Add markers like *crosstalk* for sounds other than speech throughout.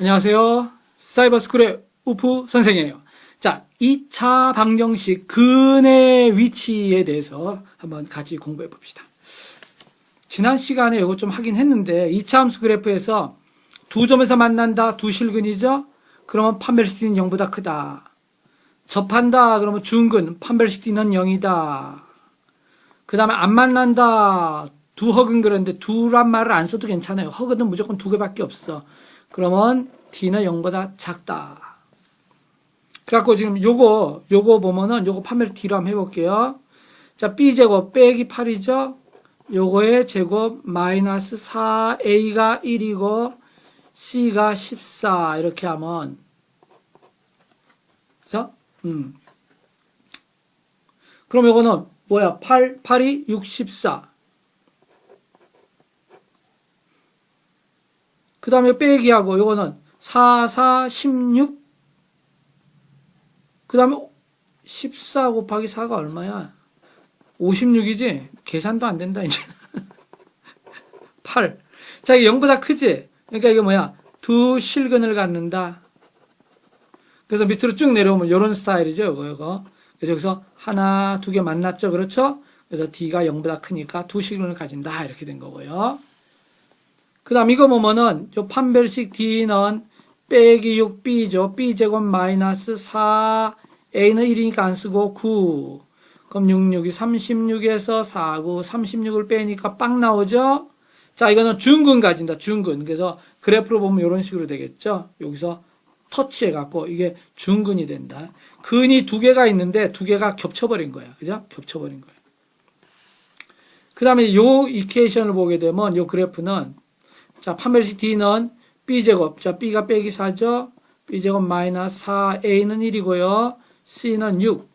안녕하세요. 사이버스쿨의 우프 선생이에요. 자, 2차 방정식 근의 위치에 대해서 한번 같이 공부해 봅시다. 지난 시간에 이거 좀 하긴 했는데 2차 함수 그래프에서 두 점에서 만난다, 두 실근이죠? 그러면 판별시티는 0보다 크다. 접한다, 그러면 중근, 판별시티는 0이다. 그 다음에 안 만난다, 두 허근 그런데 두란 말을 안 써도 괜찮아요. 허근은 무조건 두 개밖에 없어. 그러면 D는 0보다 작다. 그래갖고 지금 요거, 요거 보면은 요거 판별 D로 한번 해볼게요. 자, B제곱 빼기 8이죠? 요거의 제곱 마이너스 4A가 1이고 C가 14 이렇게 하면 그죠? 음. 그럼 요거는 뭐야? 8, 8이 64. 그 다음에 빼기하고 요거는 4, 4, 16. 그 다음에 14 곱하기 4가 얼마야? 56이지? 계산도 안 된다, 이제. *laughs* 8. 자, 이게 0보다 크지? 그러니까 이게 뭐야? 두 실근을 갖는다. 그래서 밑으로 쭉 내려오면 이런 스타일이죠, 이거, 이거. 그래서 여기서 하나, 두 개 만났죠, 그렇죠? 그래서 D가 0보다 크니까 두 실근을 가진다, 이렇게 된 거고요. 그 다음 이거 보면은 요 판별식 D는 빼기 6B죠. B제곱 마이너스 4 A는 1이니까 안 쓰고 9 그럼 66이 36에서 4, 9, 36을 빼니까 빵 나오죠? 자, 이거는 중근 가진다, 중근. 그래서 그래프로 보면 이런 식으로 되겠죠? 여기서 터치해갖고 이게 중근이 된다. 근이 두 개가 있는데 두 개가 겹쳐버린 거야. 그죠? 겹쳐버린 거야. 그 다음에 요 이케이션을 보게 되면 요 그래프는 자, 판별식 D는 B제곱. 자, B가 빼기 4죠? B제곱 마이너스 4A는 1이고요. C는 6.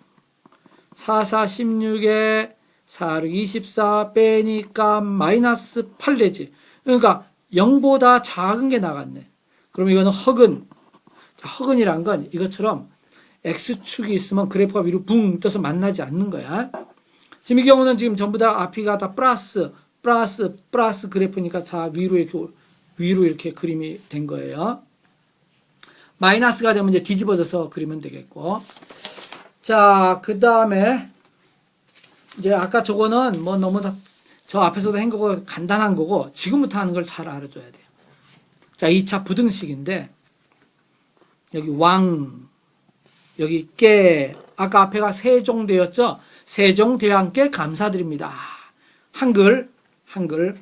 4, 4, 16에 4, 6, 24 빼니까 마이너스 8 되지. 그러니까 0보다 작은 게 나갔네. 그럼 이거는 허근. 자, 허근이란 건 이것처럼 X축이 있으면 그래프가 위로 붕 떠서 만나지 않는 거야. 지금 이 경우는 지금 전부 다 앞이가 다 플러스, 플러스, 플러스 그래프니까 다 위로 이렇게, 위로 이렇게 그림이 된 거예요. 마이너스가 되면 이제 뒤집어져서 그리면 되겠고. 자, 그 다음에, 이제 아까 저거는 뭐 너무 다, 저 앞에서도 한 거고 간단한 거고, 지금부터 하는 걸 잘 알아줘야 돼요. 자, 2차 부등식인데, 여기 왕, 여기 깨, 아까 앞에가 세종대였죠? 세종대왕께 감사드립니다. 한글, 한글,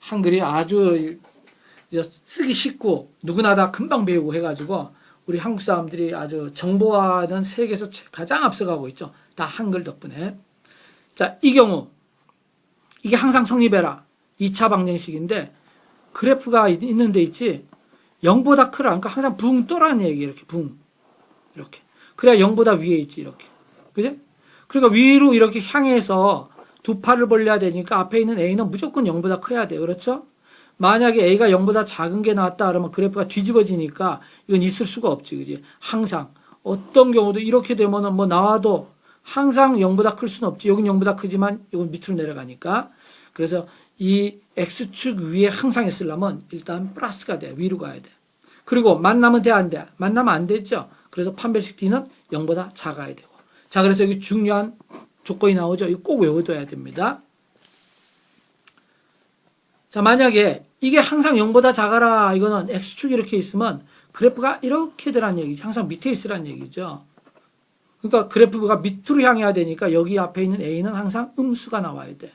한글이 아주 쓰기 쉽고 누구나 다 금방 배우고 해가지고 우리 한국 사람들이 아주 정보화는 세계에서 가장 앞서가고 있죠. 다 한글 덕분에. 자, 이 경우 이게 항상 성립해라. 2차 방정식인데 그래프가 있- 있는데 있지 0보다 크라. 그러니까 항상 붕 떠라는 얘기 이렇게 붕 이렇게. 그래야 0보다 위에 있지 이렇게. 그지? 그러니까 위로 이렇게 향해서 두 팔을 벌려야 되니까 앞에 있는 A는 무조건 0보다 커야 돼요. 그렇죠? 만약에 A가 0보다 작은 게 나왔다 그러면 그래프가 뒤집어지니까 이건 있을 수가 없지. 그지? 항상. 어떤 경우도 이렇게 되면은 뭐 나와도 항상 0보다 클 수는 없지. 여긴 0보다 크지만 이건 밑으로 내려가니까. 그래서 이 X축 위에 항상 있으려면 일단 플러스가 돼. 위로 가야 돼. 그리고 만나면 돼, 안 돼? 만나면 안 되죠? 그래서 판별식 D는 0보다 작아야 되고. 자, 그래서 여기 중요한 조건이 나오죠? 이거 꼭 외워둬야 됩니다. 자, 만약에 이게 항상 0보다 작아라. 이거는 X축이 이렇게 있으면 그래프가 이렇게 되라는 얘기지. 항상 밑에 있으라는 얘기죠. 그러니까 그래프가 밑으로 향해야 되니까 여기 앞에 있는 A는 항상 음수가 나와야 돼.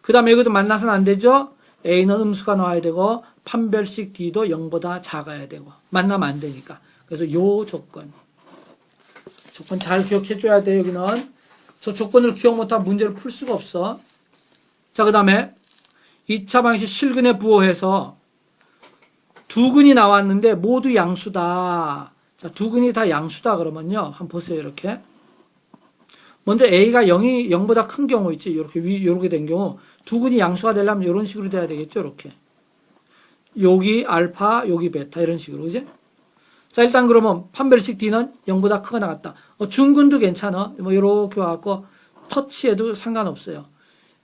그 다음에 여기도 만나서는 안 되죠? A는 음수가 나와야 되고 판별식 D도 0보다 작아야 되고 만나면 안 되니까. 그래서 요 조건. 조건 잘 기억해 줘야 돼, 여기는. 저 조건을 기억 못하면 문제를 풀 수가 없어. 자, 그 다음에 2차 방식 실근에 부호해서 두 근이 나왔는데 모두 양수다. 자, 두 근이 다 양수다 그러면요. 한번 보세요, 이렇게. 먼저 A가 0이 0보다 큰 경우 있지. 이렇게 위, 이렇게 된 경우. 두 근이 양수가 되려면 이런 식으로 돼야 되겠죠, 이렇게. 여기 알파, 여기 베타, 이런 식으로, 그지? 자, 일단 그러면 판별식 D는 0보다 크게 나갔다. 어, 중근도 괜찮아. 뭐, 이렇게 와 갖고 터치해도 상관없어요.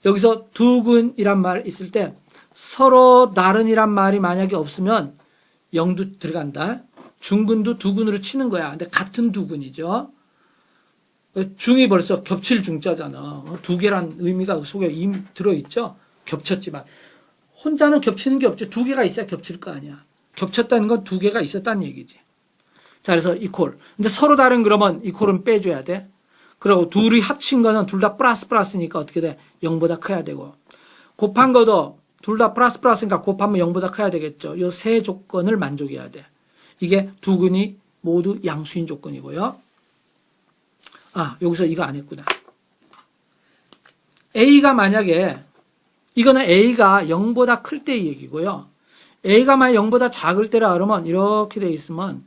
여기서 두근이란 말 있을 때 서로 다른이란 말이 만약에 없으면 0도 들어간다. 중근도 두근으로 치는 거야. 근데 같은 두근이죠. 중이 벌써 겹칠 중자잖아. 어, 두 개란 의미가 그 속에 이미 들어있죠. 겹쳤지만 혼자는 겹치는 게 없지. 두 개가 있어야 겹칠 거 아니야. 겹쳤다는 건 두 개가 있었다는 얘기지. 자, 그래서 이콜. 근데 서로 다른 그러면 이콜은 빼줘야 돼. 그리고 둘이 합친 거는 둘 다 플러스 플러스니까 어떻게 돼? 0보다 커야 되고. 곱한 거도 둘 다 플러스 플러스니까 곱하면 0보다 커야 되겠죠. 요 세 조건을 만족해야 돼. 이게 두 근이 모두 양수인 조건이고요. 아, 여기서 이거 안 했구나. A가 만약에, 이거는 A가 0보다 클때 얘기고요. A가 만약 0보다 작을 때라 그러면 이렇게 돼 있으면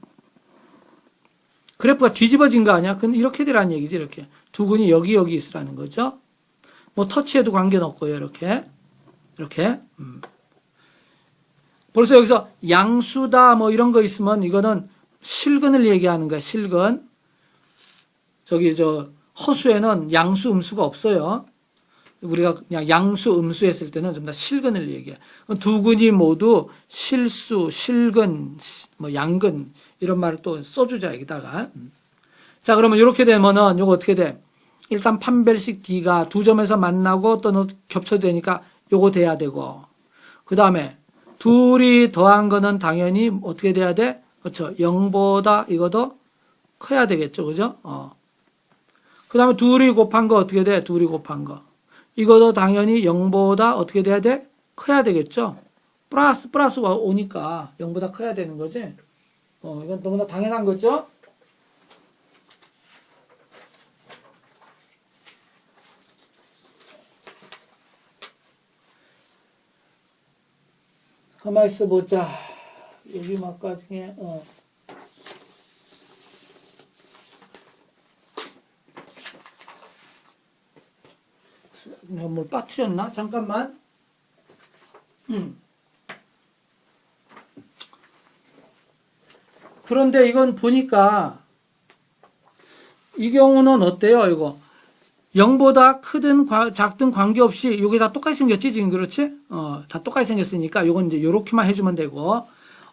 그래프가 뒤집어진 거 아니야? 근데 이렇게 되라는 얘기지, 이렇게. 두 근이 여기, 여기 있으라는 거죠. 뭐 터치해도 관계는 없고요, 이렇게. 이렇게. 음. 벌써 여기서 양수다 뭐 이런 거 있으면 이거는 실근을 얘기하는 거야, 실근. 저기 저 허수에는 양수, 음수가 없어요. 우리가 그냥 양수, 음수 했을 때는 좀 다 실근을 얘기해. 두 근이 모두 실수, 실근, 뭐 양근 이런 말을 또 써주자 여기다가. 자 그러면 이렇게 되면은 요거 어떻게 돼? 일단 판별식 D가 두 점에서 만나고 또는 겹쳐도 되니까 요거 돼야 되고 그 다음에 둘이 더한 거는 당연히 어떻게 돼야 돼? 그렇죠. 0보다 이거도 커야 되겠죠. 그죠? 어. 그 다음에 둘이 곱한 거 어떻게 돼? 둘이 곱한 거. 이것도 당연히 0보다 어떻게 돼야 돼? 커야 되겠죠? 플러스, 플러스가 오니까 0보다 커야 되는 거지? 어, 이건 너무나 당연한 거죠? 가만히 있어 보자. 여기 막가 중에, 어. 내가 뭘 빠뜨렸나? 잠깐만. 음. 그런데 이건 보니까 이 경우는 어때요? 이거 0보다 크든 과- 작든 관계없이 이게 다 똑같이 생겼지 지금 그렇지? 어, 다 똑같이 생겼으니까 이건 이제 요렇게만 해주면 되고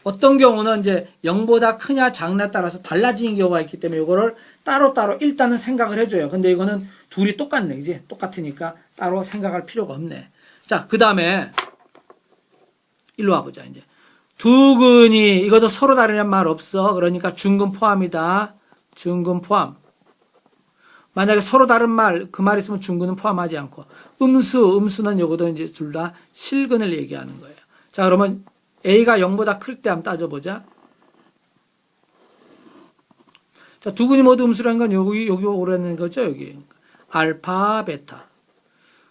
어떤 경우는 이제 0보다 크냐 작냐 따라서 달라지는 경우가 있기 때문에 이거를 따로따로 일단은 생각을 해줘요. 근데 이거는 둘이 똑같네, 그지? 똑같으니까 따로 생각할 필요가 없네. 자, 그 다음에 일로 와보자, 이제. 두 근이, 이것도 서로 다르란 말 없어. 그러니까 중근 포함이다. 중근 포함. 만약에 서로 다른 말, 그 말 있으면 중근은 포함하지 않고. 음수, 음수는 요것도 이제 둘 다 실근을 얘기하는 거예요. 자, 그러면 A가 0보다 클 때 한번 따져보자. 자, 두 근이 모두 음수라는 건 여기, 여기 오라는 거죠, 여기. 알파, 베타.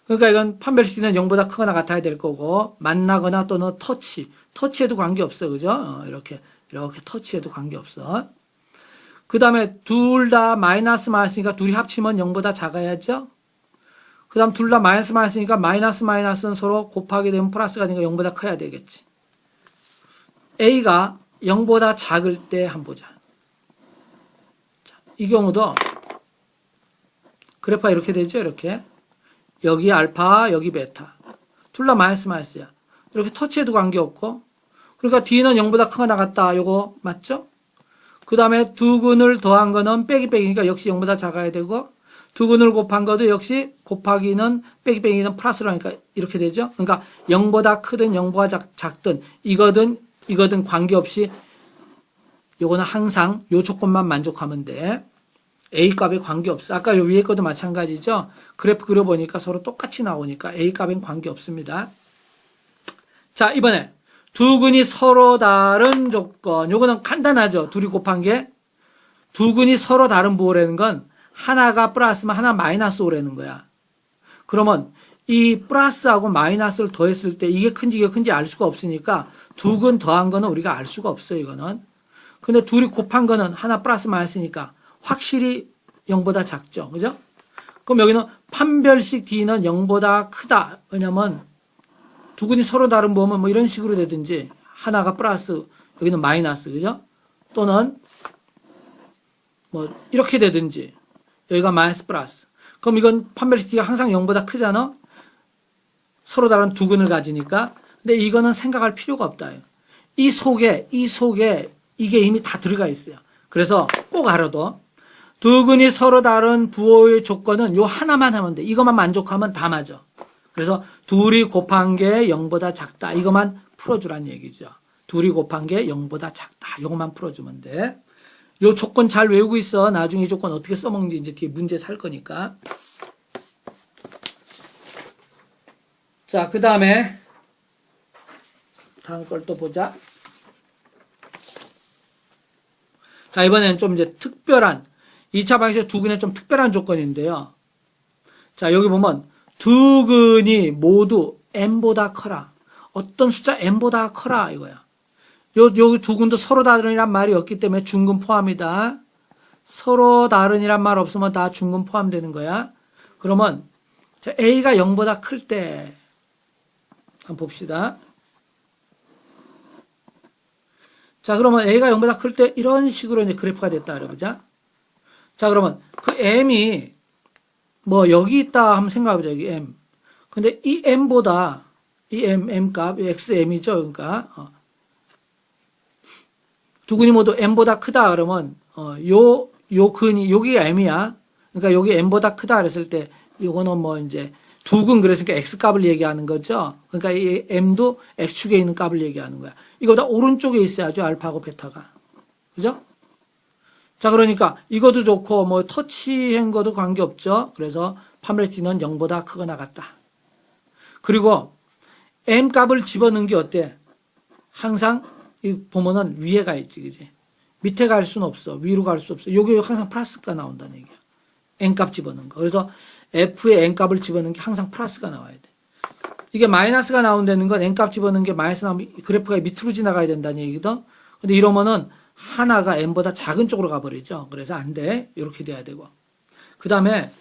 그러니까 이건 판별식은 0보다 크거나 같아야 될 거고, 만나거나 또는 터치. 터치에도 관계없어, 그죠? 어, 이렇게, 이렇게 터치에도 관계없어. 그 다음에 둘 다 마이너스 마이너스니까 둘이 합치면 0보다 작아야죠? 그 다음 둘 다 마이너스 마이너스니까 마이너스 마이너스는 서로 곱하게 되면 플러스가 되니까 0보다 커야 되겠지. A가 0보다 작을 때 한번 보자. 자, 이 경우도 그래프가 이렇게 되죠, 이렇게. 여기 알파, 여기 베타. 둘 다 마이너스 마이너스야. 이렇게 터치해도 관계없고. 그러니까 D는 0보다 크거나 같다. 요거 맞죠? 그 다음에 두 근을 더한 거는 빼기 빼기니까 역시 0보다 작아야 되고 두 근을 곱한 것도 역시 곱하기는 빼기 빼기는 플러스라니까 이렇게 되죠. 그러니까 0보다 크든 0보다 작, 작든 이거든 이거든 관계없이 요거는 항상 요 조건만 만족하면 돼. A 값에 관계없어. 아까 요 위에 것도 마찬가지죠. 그래프 그려보니까 서로 똑같이 나오니까 A 값엔 관계없습니다. 자, 이번에 두 근이 서로 다른 조건. 요거는 간단하죠. 둘이 곱한 게. 두 근이 서로 다른 부호라는 건 하나가 플러스면 하나 마이너스 오라는 거야. 그러면 이 플러스하고 마이너스를 더했을 때 이게 큰지 이게 큰지 알 수가 없으니까 두 근 더한 거는 우리가 알 수가 없어요, 이거는. 근데 둘이 곱한 거는 하나 플러스 마이너스니까 확실히 0보다 작죠. 그죠? 그럼 여기는 판별식 D는 0보다 크다. 왜냐면 두 근이 서로 다른 보면 뭐 이런 식으로 되든지 하나가 플러스 여기는 마이너스 그죠? 또는 뭐 이렇게 되든지 여기가 마이너스 플러스 그럼 이건 판별식 D가 항상 0보다 크잖아? 서로 다른 두 근을 가지니까 근데 이거는 생각할 필요가 없다. 이 속에, 이 속에 이게 이미 다 들어가 있어요. 그래서 꼭 알아도 두 근이 서로 다른 부호의 조건은 요 하나만 하면 돼. 이것만 만족하면 다 맞아. 그래서 둘이 곱한 게 0보다 작다. 이것만 풀어주란 얘기죠. 둘이 곱한 게 0보다 작다. 이것만 풀어주면 돼. 요 조건 잘 외우고 있어. 나중에 이 조건 어떻게 써먹는지 이제 뒤에 문제 살 거니까. 자, 그 다음에 다음 걸 또 보자. 자, 이번에는 좀 이제 특별한 2차 방식의 두 근의 좀 특별한 조건인데요. 자, 여기 보면 두 근이 모두 n보다 커라. 어떤 숫자 n보다 커라 이거야. 요, 여기 두 근도 서로 다른이란 말이 없기 때문에 중근 포함이다. 서로 다른이란 말 없으면 다 중근 포함되는 거야. 그러면 자, A가 0보다 클 때 한번 봅시다. 자, 그러면 A가 0보다 클 때 이런 식으로 이제 그래프가 됐다 그러보자. 자, 그러면 그 M이 뭐 여기 있다 한번 생각해보자. 여기 M. 근데 이 M보다 이 M, M 값, XM이죠. 그러니까 어. 두 근이 모두 M보다 크다 그러면 어, 요, 요 근이 여기가 M이야. 그러니까 여기 M보다 크다 그랬을 때 이거는 뭐 이제 두근 그랬으니까 X 값을 얘기하는 거죠. 그러니까 이 M도 X축에 있는 값을 얘기하는 거야. 이거 다 오른쪽에 있어야죠. 알파고 베타가. 그죠? 자, 그러니까 이것도 좋고 뭐 터치한 것도 관계없죠. 그래서 파멜티는 0보다 크거나 같다. 그리고 M 값을 집어넣은 게 어때? 항상 이 보면은 위에 가 있지, 그지? 밑에 갈 수는 없어. 위로 갈 수 없어. 여기 항상 플러스가 나온다는 얘기야. N 값 집어넣은 거. 그래서 F에 N 값을 집어넣은 게 항상 플러스가 나와야 돼. 이게 마이너스가 나온다는 건 N 값 집어넣은 게 마이너스 나오면 그래프가 밑으로 지나가야 된다는 얘기거든. 근데 이러면은 하나가 n보다 작은 쪽으로 가버리죠. 그래서 안 돼. 이렇게 돼야 되고. 그 다음에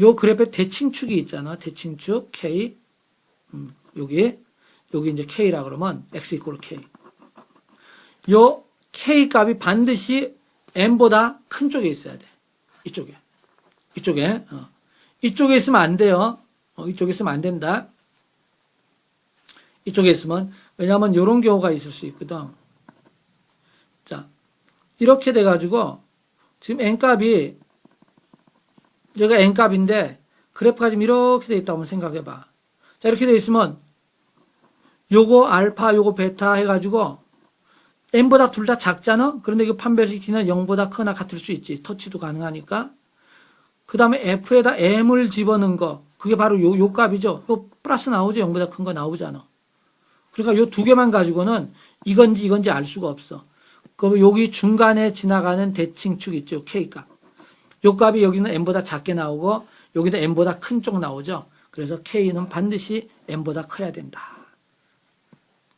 요 그래프에 대칭축이 있잖아. 대칭축 k. 음, 여기 여기 이제 k라 그러면 x 이퀄 k. 요 k 값이 반드시 n보다 큰 쪽에 있어야 돼. 이쪽에. 이쪽에. 어. 이쪽에 있으면 안 돼요. 어, 이쪽에 있으면 안 된다. 이쪽에 있으면 왜냐하면 이런 경우가 있을 수 있거든. 자, 이렇게 돼가지고, 지금 n값이, 여기가 n값인데, 그래프가 지금 이렇게 돼 있다고 생각해봐. 자, 이렇게 돼 있으면, 요거 알파, 요거 베타 해가지고, n보다 둘 다 작잖아? 그런데 그 판별식티는 0보다 크거나 같을 수 있지. 터치도 가능하니까. 그 다음에 f에다 m을 집어넣은 거, 그게 바로 요, 요 값이죠. 요 플러스 나오죠? 0보다 큰 거 나오잖아. 그러니까 요 두 개만 가지고는 이건지 이건지 알 수가 없어. 그럼 여기 중간에 지나가는 대칭축 있죠. K값. 요 값이 여기는 M보다 작게 나오고 여기는 M보다 큰 쪽 나오죠. 그래서 K는 반드시 M보다 커야 된다.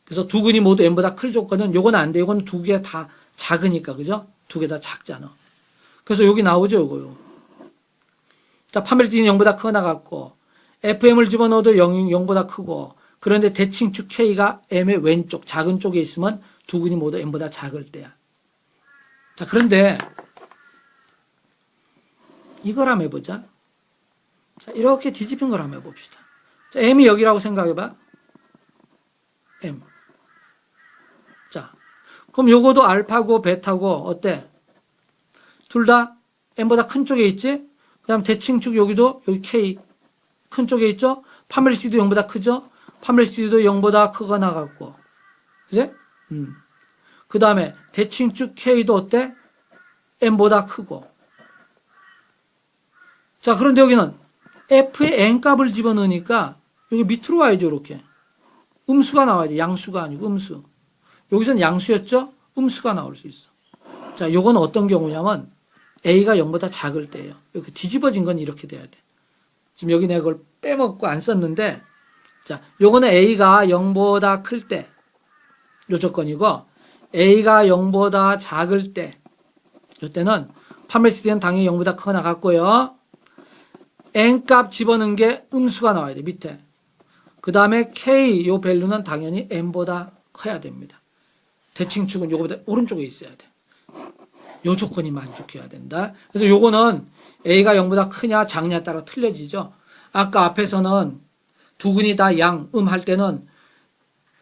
그래서 두 근이 모두 M보다 클 조건은 요건 안 돼. 요건 두 개 다 작으니까. 그죠? 두 개 다 작잖아. 그래서 여기 나오죠. 요거요. 자, 파멜틴이 0보다 크거나 같고 FM을 집어넣어도 0, 0보다 크고 그런데 대칭축 K가 M의 왼쪽 작은 쪽에 있으면 두 근이 모두 M보다 작을 때야. 자, 그런데 이걸 한번 해보자. 자, 이렇게 뒤집힌 걸 한번 해봅시다. 자, M이 여기라고 생각해봐. M. 자, 그럼 요거도 알파고 베타고 어때? 둘 다 M보다 큰 쪽에 있지? 그 다음 대칭축 여기도 여기 K 큰 쪽에 있죠? 파멜시도 0보다 크죠? 파멜시도 0보다 크거나 같고. 그지? 음. 그 다음에 대칭축 K도 어때? M보다 크고. 자, 그런데 여기는 F의 N 값을 집어넣으니까 여기 밑으로 와야죠, 이렇게. 음수가 나와야지. 양수가 아니고 음수. 여기서는 양수였죠? 음수가 나올 수 있어. 자, 요건 어떤 경우냐면 A가 0보다 작을 때예요. 이렇게 뒤집어진 건 이렇게 돼야 돼. 지금 여기 내가 그걸 빼먹고 안 썼는데 자, 요거는 A가 0보다 클 때, 요 조건이고, A가 0보다 작을 때, 요때는 파멜시티는 당연히 0보다 크거나 같고요. N값 집어넣은 게 음수가 나와야 돼, 밑에. 그 다음에 K, 요 밸류는 당연히 M보다 커야 됩니다. 대칭축은 요거보다 오른쪽에 있어야 돼. 요 조건이 만족해야 된다. 그래서 요거는 A가 0보다 크냐, 작냐에 따라 틀려지죠. 아까 앞에서는 두 근이 다 양, 음 할 때는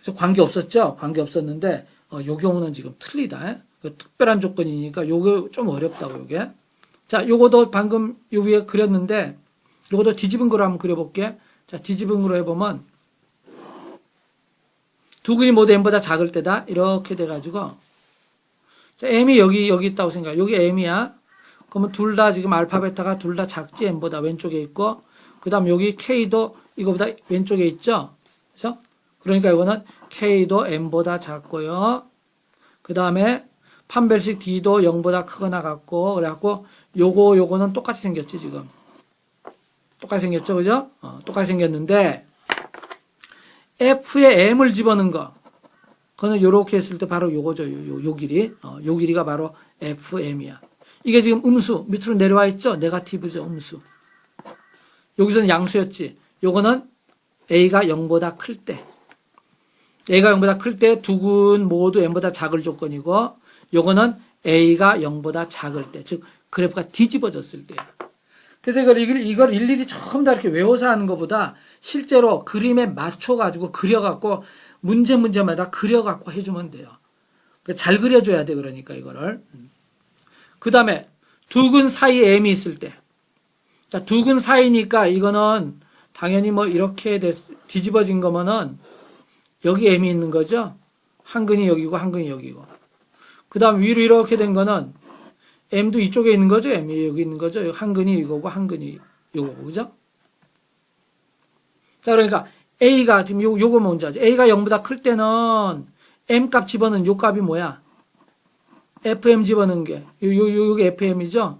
그래서 관계 없었죠? 관계 없었는데, 어, 요 경우는 지금 틀리다. 에? 그 특별한 조건이니까 요게 좀 어렵다고, 요게. 자, 요거도 방금 요 위에 그렸는데, 요거도 뒤집은 거로 한번 그려볼게. 자, 뒤집은 거로 해보면, 두 근이 모두 m보다 작을 때다. 이렇게 돼가지고, 자, m이 여기, 여기 있다고 생각해. 여기 m이야. 그러면 둘 다 지금 알파, 베타가 둘 다 작지, m보다 왼쪽에 있고, 그 다음 여기 k도 이거보다 왼쪽에 있죠? 그죠? 그러니까 이거는 k도 m보다 작고요. 그 다음에 판별식 d도 0보다 크거나 같고, 그래갖고 요거, 요거는 똑같이 생겼지, 지금. 똑같이 생겼죠, 그죠? 어, 똑같이 생겼는데, f에 m을 집어넣은 거. 그거는 요렇게 했을 때 바로 요거죠, 요, 요, 요 길이. 어, 요 길이가 바로 fm이야. 이게 지금 음수, 밑으로 내려와 있죠? 네가티브죠, 음수. 여기서는 양수였지. 요거는 a가 0보다 클 때. A가 0보다 클 때 두 군 모두 m보다 작을 조건이고, 요거는 a가 0보다 작을 때. 즉, 그래프가 뒤집어졌을 때. 그래서 이걸, 이걸, 일일이 처음 다 이렇게 외워서 하는 것보다 실제로 그림에 맞춰가지고 그려갖고 문제 문제마다 그려갖고 해주면 돼요. 그잘 그려줘야 돼, 그러니까 이거를. 그 다음에 두 근 사이에 m이 있을 때. 자, 두근 사이니까 이거는 당연히 뭐 이렇게 됐, 뒤집어진 거면은 여기 m이 있는 거죠. 한 근이 여기고 한 근이 여기고. 그 다음 위로 이렇게 된 거는 m도 이쪽에 있는 거죠. m이 여기 있는 거죠. 한 근이 이거고 한 근이 요거고. 그죠? 자, 그러니까 a가 지금 요, 요거 먼저 하죠. a가 0보다 클 때는 m 값 집어넣은 요 값이 뭐야? fm 집어넣은 게, 요, 요, 요, 요게 fm이죠?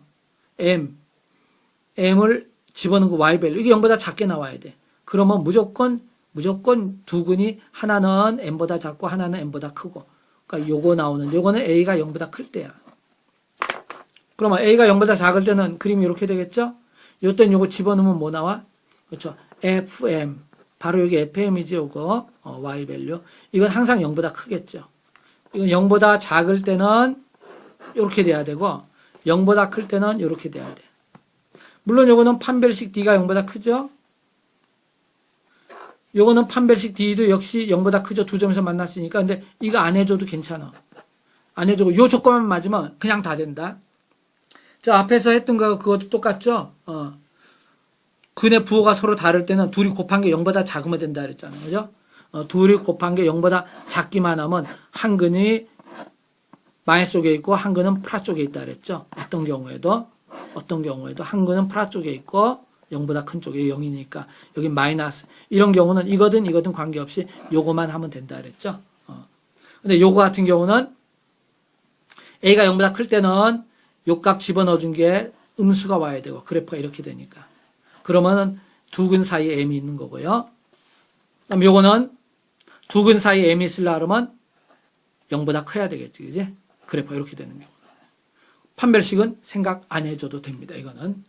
m. m을 집어넣은 거 y 밸류. 이게 0보다 작게 나와야 돼. 그러면 무조건, 무조건 두 근이 하나는 m보다 작고 하나는 m보다 크고. 그러니까 요거 나오는, 요거는 a가 0보다 클 때야. 그러면 a가 0보다 작을 때는 그림이 이렇게 되겠죠? 요땐 요거 집어넣으면 뭐 나와? 그렇죠. fm. 바로 여기 fm이지 요거. 어, y 밸류. 이건 항상 0보다 크겠죠. 이건 0보다 작을 때는 이렇게 돼야 되고 0보다 클 때는 이렇게 돼야 돼. 물론 요거는 판별식 d가 0보다 크죠? 요거는 판별식 d도 역시 0보다 크죠. 두 점에서 만났으니까. 근데 이거 안 해줘도 괜찮아. 안 해주고 요 조건만 맞으면 그냥 다 된다. 자, 앞에서 했던 거 그것도 똑같죠? 어. 근의 부호가 서로 다를 때는 둘이 곱한 게 0보다 작으면 된다 그랬잖아요. 그죠? 어, 둘이 곱한 게 0보다 작기만 하면 한 근이 마이너스 쪽에 있고 한 근은 플러스 쪽에 있다 그랬죠. 어떤 경우에도 어떤 경우에도 한 근은 플러스 쪽에 있고 0보다 큰 쪽에 0이니까 여기 마이너스 이런 경우는 이거든 이거든 관계없이 요거만 하면 된다 그랬죠. 어. 근데 요거 같은 경우는 a가 0보다 클 때는 요 값 집어넣어 준 게 음수가 와야 되고 그래프가 이렇게 되니까 그러면은 두 근 사이에 m이 있는 거고요. 그럼 요거는 두 근 사이에 m이 있으려 그러면 0보다 커야 되겠지, 그지? 그래프가 이렇게 되는 경우. 판별식은 생각 안 해줘도 됩니다, 이거는.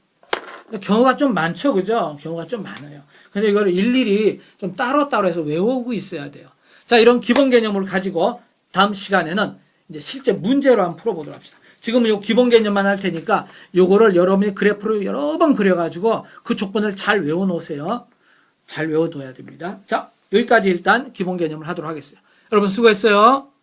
경우가 좀 많죠, 그죠? 경우가 좀 많아요. 그래서 이거를 일일이 좀 따로따로 해서 외우고 있어야 돼요. 자, 이런 기본 개념을 가지고 다음 시간에는 이제 실제 문제로 한번 풀어보도록 합시다. 지금은 요 기본 개념만 할 테니까 요거를 여러분이 그래프로 여러 번 그려가지고 그 조건을 잘 외워놓으세요. 잘 외워둬야 됩니다. 자, 여기까지 일단 기본 개념을 하도록 하겠어요. 여러분 수고했어요.